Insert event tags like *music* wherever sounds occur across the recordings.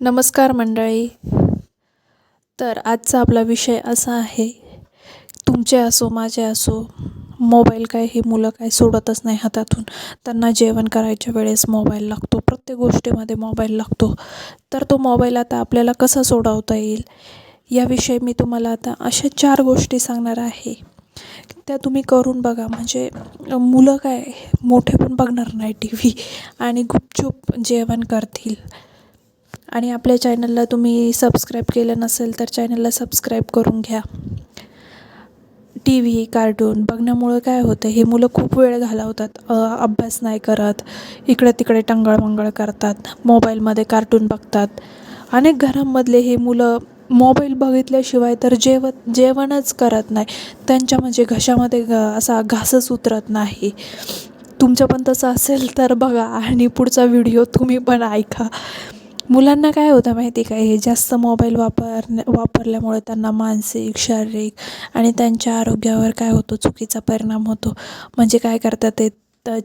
नमस्कार मंडळी. तर आजचा आपला विषय असा आहे तुमचे असो माझे असो मोबाईल काय हे मुलं काय सोडतच नाही हातातून. त्यांना जेवण करायच्या वेळेस मोबाईल लागतो प्रत्येक गोष्टीमध्ये मोबाईल लागतो. तर तो मोबाईल आता आपल्याला कसा सोडवता येईल याविषयी मी तुम्हाला आता अशा चार गोष्टी सांगणार आहे. त्या तुम्ही करून बघा म्हणजे मुलं काय मोठे पण बघणार नाही टी व्ही आणि गुपचूप जेवण करतील. आणि आपल्या चॅनलला तुम्ही सबस्क्राईब केलं नसेल तर चॅनलला सबस्क्राईब करून घ्या. टी व्ही कार्टून बघण्यामुळं काय होतं हे मुलं खूप वेळ घालवतात. अभ्यास नाही करत इकडे तिकडे टंगळमंगळ करतात मोबाईलमध्ये कार्टून बघतात. अनेक घरांमधले हे मुलं मोबाईल बघितल्याशिवाय तर जेवत जेवणच करत नाही. त्यांच्या म्हणजे घशामध्ये घ असा घासच उतरत नाही. तुमचं पण तसं असेल तर बघा आणि पुढचा व्हिडिओ तुम्ही पण ऐका. मुलांना काय होतं माहिती का? हे जास्त मोबाईल वापर वापरल्यामुळे त्यांना मानसिक शारीरिक आणि त्यांच्या आरोग्यावर काय होतो? चुकीचा परिणाम होतो. म्हणजे काय करतात ते?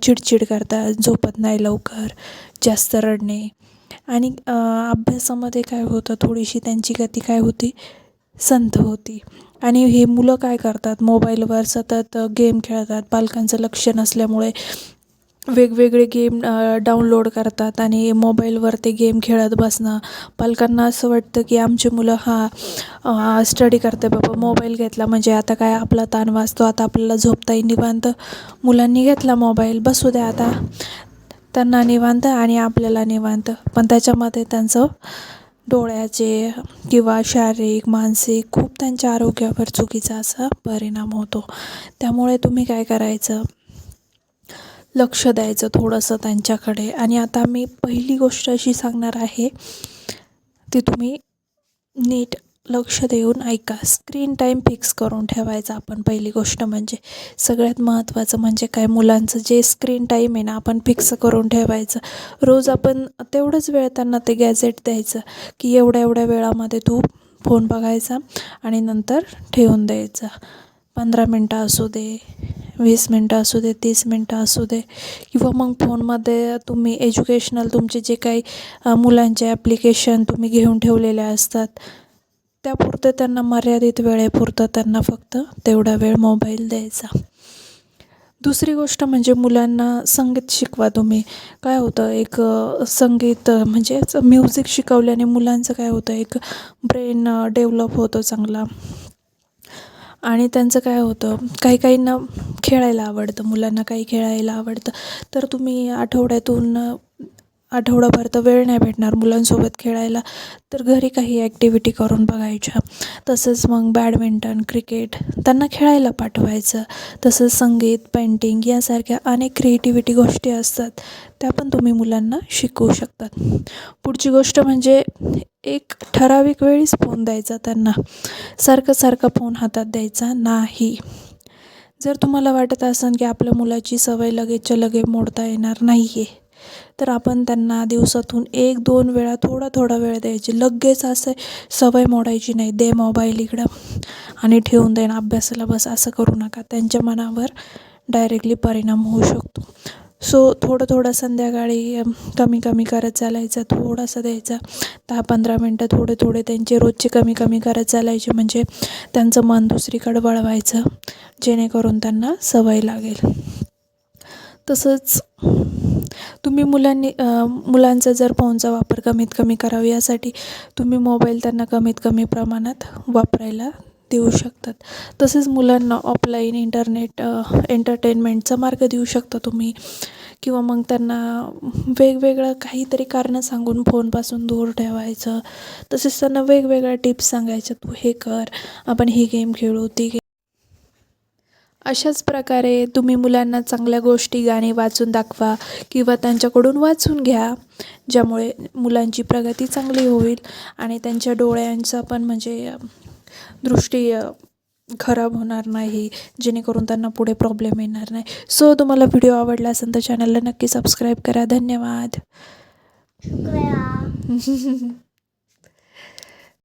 चिडचिड करतात झोपत नाही लवकर जास्त रडणे. आणि अभ्यासामध्ये काय होतं? थोडीशी त्यांची गती काय होती? संथ होती. आणि हे मुलं काय करतात? मोबाईलवर सतत गेम खेळतात. पालकांचं लक्ष नसल्यामुळे वेगवेगळे गेम डाउनलोड करतात आणि मोबाईलवर ते गेम खेळत बसणं. पालकांना असं वाटतं की आमची मुलं हा स्टडी करते. बाबा मोबाईल घेतला म्हणजे आता काय आपला ताण वाचतो आता आपल्याला झोपता येईल निवांत. मुलांनी घेतला मोबाईल बसू द्या आता. त्यांना निवांत आणि आपल्याला निवांत. पण त्याच्यामध्ये त्यांचं डोळ्याचे किंवा शारीरिक मानसिक खूप त्यांच्या आरोग्यावर चुकीचा असा परिणाम होतो. त्यामुळे तुम्ही काय करायचं? लक्ष द्यायचं थोडंसं त्यांच्याकडे. आणि आता मी पहिली गोष्ट अशी सांगणार आहे ती तुम्ही नीट लक्ष देऊन ऐका. स्क्रीन टाईम फिक्स करून ठेवायचा आपण पहिली गोष्ट म्हणजे. सगळ्यात महत्त्वाचं म्हणजे काय? मुलांचं जे स्क्रीन टाईम आहे ना आपण फिक्स करून ठेवायचं. रोज आपण तेवढंच वेळ त्यांना ते गॅजेट द्यायचं की एवढ्या एवढ्या वेळामध्ये तू फोन बघायचा आणि नंतर ठेवून द्यायचा. पंधरा मिनटं असू दे वीस मिनटं असू दे तीस मिनटं असू दे किंवा मग फोनमध्ये तुम्ही एज्युकेशनल तुमचे जे काही मुलांचे ॲप्लिकेशन तुम्ही घेऊन ठेवलेले असतात त्यापुरतं त्यांना मर्यादित वेळेपुरतं त्यांना फक्त तेवढा वेळ मोबाईल द्यायचा. दुसरी गोष्ट म्हणजे मुलांना संगीत शिकवा तुम्ही. काय होतं एक संगीत म्हणजेच म्युझिक शिकवल्याने मुलांचं काय होतं एक ब्रेन डेव्हलप होतो चांगला. आणि त्यांचं काय होतं काही काहींना खेळायला आवडतं मुलांना काही खेळायला आवडतं. तर तुम्ही आठवड्यातून आठवडाभर तर वेळ नाही भेटणार मुलांसोबत खेळायला. तर घरी काही ॲक्टिव्हिटी करून बघायच्या. तसंच मग बॅडमिंटन क्रिकेट त्यांना खेळायला पाठवायचं. तसंच संगीत पेंटिंग यासारख्या अनेक क्रिएटिव्हिटी गोष्टी असतात. त्या पण तुम्ही मुलांना शिकवू शकतात. पुढची गोष्ट म्हणजे एक ठराविक वेळीच फोन द्यायचा त्यांना. सारखं सारखं फोन हातात द्यायचा नाही. जर तुम्हाला वाटत असेल की आपल्या मुलाची सवय लगेचच्या लगे मोडता येणार नाही आहे तर आपण त्यांना दिवसातून एक दोन वेळा थोडा थोडा वेळ द्यायची. लगेच असं सवय मोडायची नाही. दे मोबाईल इकडं आणि ठेवून देणं अभ्यासाला बस. असं करू नका. त्यांच्या मनावर डायरेक्टली परिणाम होऊ शकतो. सो थोडं थोडं संध्याकाळी कमी कमी करत चालायचं थोडंसं द्यायचं. दहा पंधरा मिनटं थोडे थोडे त्यांचे रोजचे कमी कमी करत चालायचे म्हणजे त्यांचं मन दुसरीकडे वळवायचं जेणेकरून त्यांना सवय लागेल. तसंच तुम्ही मुलांनी मुलांचा जर फोनचा वापर कमीत कमी करावा यासाठी तुम्ही मोबाईल त्यांना कमीत कमी प्रमाणात वापरायला देऊ शकतात. तसेच मुलांना ऑफलाईन इंटरनेट एंटरटेनमेंटचा मार्ग देऊ शकता तुम्ही. किंवा मग त्यांना वेगवेगळं काहीतरी कारणं सांगून फोनपासून दूर ठेवायचं. तसेच त्यांना वेगवेगळ्या टिप्स सांगायच्या तू हे कर आपण ही गेम खेळू ती गेम अशाच प्रकारे तुम्ही मुलांना चांगल्या गोष्टी गाणी वाचून दाखवा किंवा त्यांच्याकडून वाचून घ्या ज्यामुळे मुलांची प्रगती चांगली होईल आणि त्यांच्या डोळ्यांचा पण म्हणजे दृष्टी खराब होणार नाही जेणेकरून त्यांना पुढे प्रॉब्लेम येणार नाही. सो तुम्हाला व्हिडिओ आवडला असेल तर चॅनलला नक्की सबस्क्राईब करा. धन्यवाद. शुक्रिया. *laughs*